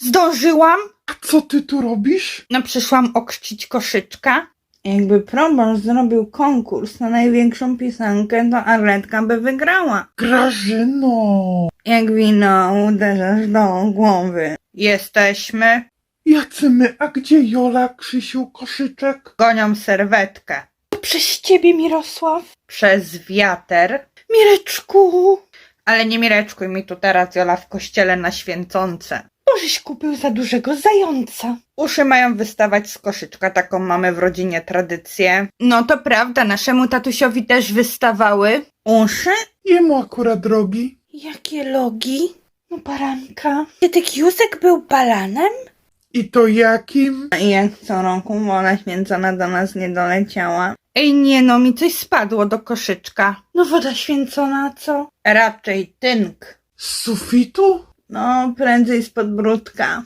Zdążyłam? A co ty tu robisz? No przyszłam okrzcić koszyczka. Jakby proboszcz zrobił konkurs na największą pisankę, to Arletka by wygrała. Grażyno! Jak wino uderzasz do głowy. Jesteśmy. Jacy my, a gdzie Jola, Krzysiu, koszyczek? Gonią serwetkę. Przez ciebie, Mirosław. Przez wiater. Mireczku, Ale nie mireczkuj mi tu teraz, Jola, w kościele na święcące. Możeś kupił za dużego zająca. Uszy mają wystawać z koszyczka, taką mamy w rodzinie tradycję. No to prawda, naszemu tatusiowi też wystawały. Uszy? Jemu akurat drogi. Jakie logi? No baranka. Kiedyś Józek był balanem? I to jakim? I jak co roku wola święcona do nas nie doleciała. Ej, nie no, mi coś spadło do koszyczka. No woda święcona, co? Raczej tynk. Z sufitu? No, prędzej z podbródka.